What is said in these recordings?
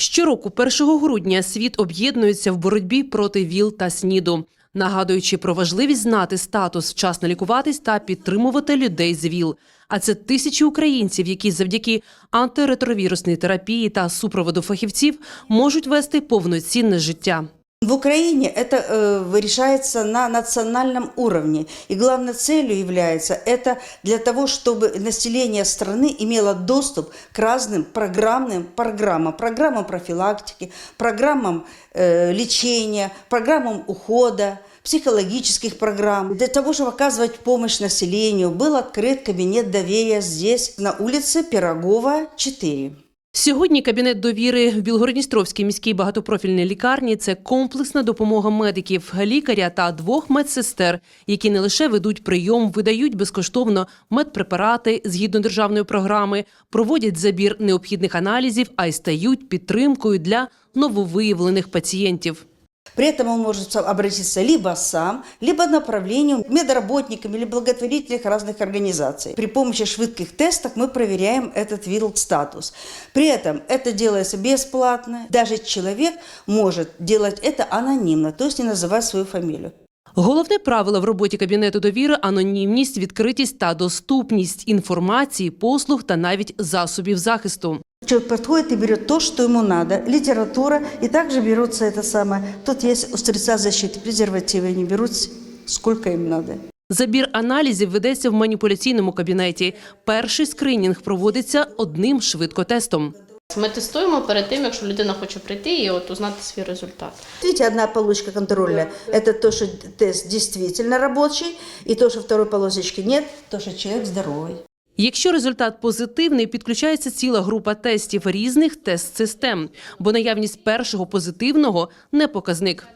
Щороку, 1 грудня, світ об'єднується в боротьбі проти ВІЛ та СНІДу, нагадуючи про важливість знати статус, вчасно лікуватись та підтримувати людей з ВІЛ. А це тисячі українців, які завдяки антиретровірусній терапії та супроводу фахівців можуть вести повноцінне життя. В Украине это э, решается на национальном уровне. И главной целью является это для того, чтобы население страны имело доступ к разным программным программам. Программам профилактики, программам э, лечения, программам ухода психологических программ. Для того, чтобы оказывать помощь населению, был открыт кабинет доверия здесь, на улице Пирогова, 4. Сьогодні кабінет довіри в Білгородністровській міській багатопрофільній лікарні це комплексна допомога медиків, лікаря та двох медсестер, які не лише ведуть прийом, видають безкоштовно медпрепарати згідно державної програми, проводять забір необхідних аналізів, а й стають підтримкою для нововиявлених пацієнтів. При этом он может сам обратиться либо сам, либо направлению медработникам или благотворительных разных организаций. При помощи швидких тестов мы проверяем этот вирус статус. При этом это делается бесплатно. Даже человек может делать это анонимно, то есть не называть свою фамилию. Головне правило в роботі кабінету довіри анонімність, відкритість та доступність інформації, послуг та навіть засобів захисту. Человек подходит и берет то, что ему надо, литература, и также берутся это самое. Тут есть средства защиты, презервативы, они берут сколько им надо. Забір аналізів ведеться в маніпуляційному кабінеті. Перший скринінг проводиться одним швидкотестом. Ми тестуємо перед тим, якщо людина хоче прийти і от узнати свій результат. Видите, одна полосочка контроля – это то, что тест действительно рабочий, и то, что второй полосочки нет, то, что человек здоровый. Якщо результат позитивний, підключається ціла група тестів різних тест-систем, бо наявність першого позитивного не показник.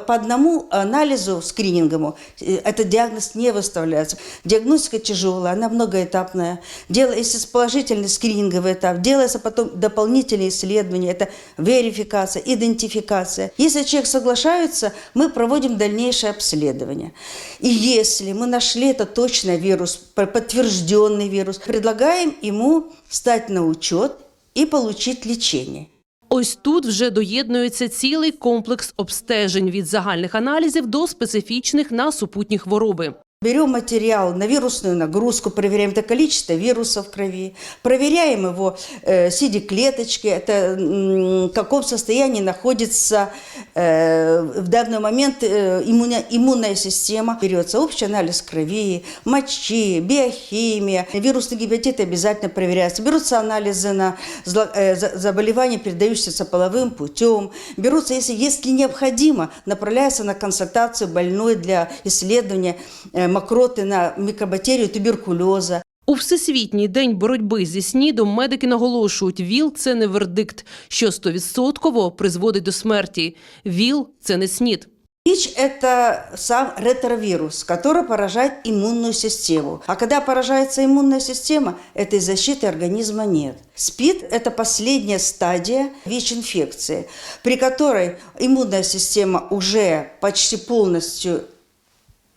По одному анализу скрининговому э, этот диагноз не выставляется. Диагностика тяжелая, она многоэтапная. С положительный скрининговый этап, делается потом дополнительные исследования, это верификация, идентификация. Если человек соглашается, мы проводим дальнейшее обследование. И если мы нашли это точно вирус, подтвержденный вирус, предлагаем ему стать на учет и получить лечение. Ось тут вже доєднується цілий комплекс обстежень від загальних аналізів до специфічних на супутні хвороби. Берем материал на вирусную нагрузку, проверяем это количество вирусов в крови, проверяем его э, CD-клеточки, это м, в каком состоянии находится э, в данный момент э, иммуна- иммунная система. Берется общий анализ крови, мочи, биохимия, вирусный гепатит обязательно проверяется. Берутся анализы на зло- э, за- заболевания, передающиеся половым путем. Берутся, если, если необходимо, направляется на консультацию больной для исследования э, мокроты на микробактерию туберкулеза. У всесвітній день боротьби зі снідом медики наголошують, ВІЛ – це не вердикт, що стовідсотково призводить до смерті. ВІЛ – це не снід. ВИЧ – это сам ретровирус, который поражает иммунную систему. А когда поражается иммунная система, этой защиты организма нет. СПИД – это последняя стадия ВИЧ-инфекции, при которой иммунная система уже почти полностью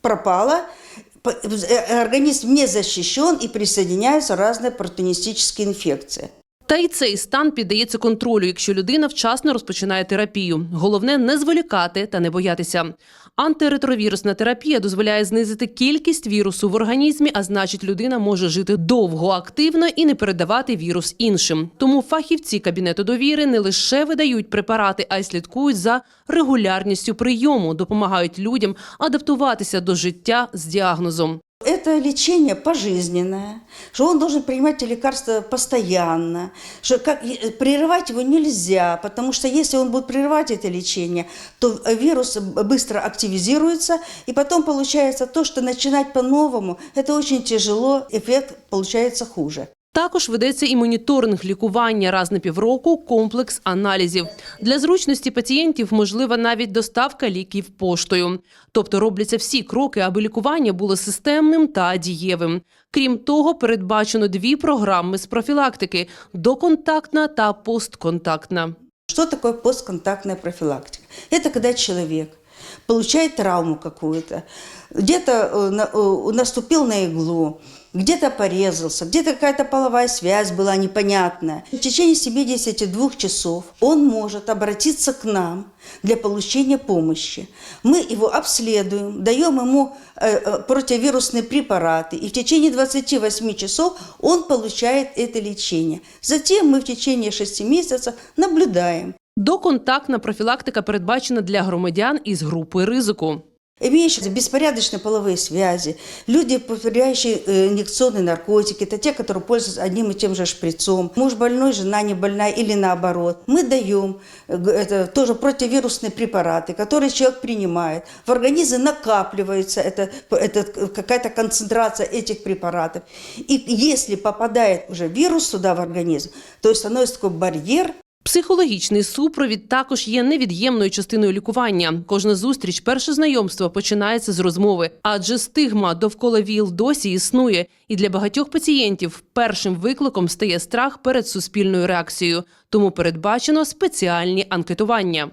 пропала, по- э, организм не защищен и присоединяются разные протонистические инфекции. Та й цей стан піддається контролю, якщо людина вчасно розпочинає терапію. Головне не зволікати та не боятися. Антиретровірусна терапія дозволяє знизити кількість вірусу в організмі, а значить, людина може жити довго, активно і не передавати вірус іншим. Тому фахівці кабінету довіри не лише видають препарати, а й слідкують за регулярністю прийому, допомагають людям адаптуватися до життя з діагнозом Это лечение пожизненное, что он должен принимать эти лекарства постоянно, что как, и- прерывать его нельзя, потому что если он будет прерывать это лечение, то э, вирус б- быстро активизируется, и потом получается то, что начинать по-новому, это очень тяжело, эффект получается хуже. Також ведеться і моніторинг лікування раз на півроку, комплекс аналізів. Для зручності пацієнтів можлива навіть доставка ліків поштою. Тобто робляться всі кроки, аби лікування було системним та дієвим. Крім того, передбачено дві програми з профілактики – доконтактна та постконтактна. Что такое постконтактная профилактика? Это когда человек получает травму какую-то, где-то э, на- э, наступил на иглу, где-то порезался, где-то какая-то половая связь была непонятная. В течение 72 часов он может обратиться к нам для получения помощи. Мы его обследуем, даем ему э, э, противовирусные препараты, и в течение 28 часов он получает это лечение. Затем мы в течение 6 месяцев наблюдаем, Доконтактна профілактика передбачена для громадян із групи ризику. Имеющие беспорядочные половые связи, люди, повторяющие э, инъекционные наркотики, это те, которые пользуются одним и тем же шприцом, муж больной, жена не больная или наоборот. Мы даем э, это, тоже противовирусные препараты, которые человек принимает. В организме накапливается это, это какая-то концентрация этих препаратов. И если попадает уже вирус туда в организм, то становится такой барьер, Психологічний супровід також є невід'ємною частиною лікування. Кожна зустріч, перше знайомство починається з розмови, адже стигма довкола ВІЛ досі існує. І для багатьох пацієнтів першим викликом стає страх перед суспільною реакцією. Тому передбачено спеціальні анкетування.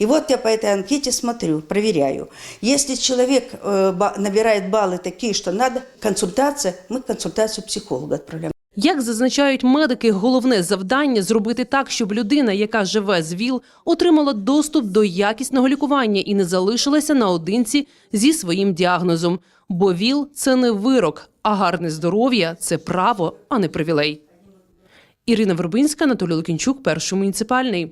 И вот я по этой анкете смотрю, проверяю. Если человек э, ба- набирает баллы такие, что надо консультация, мы консультацию психолога отправляем. Як зазначають медики, головне завдання зробити так, щоб людина, яка живе з ВІЛ, отримала доступ до якісного лікування і не залишилася наодинці зі своїм діагнозом. Бо ВІЛ це не вирок, а гарне здоров'я це право, а не привілей. Ірина Вербинська, Анатолій Лукінчук, перший муніципальний.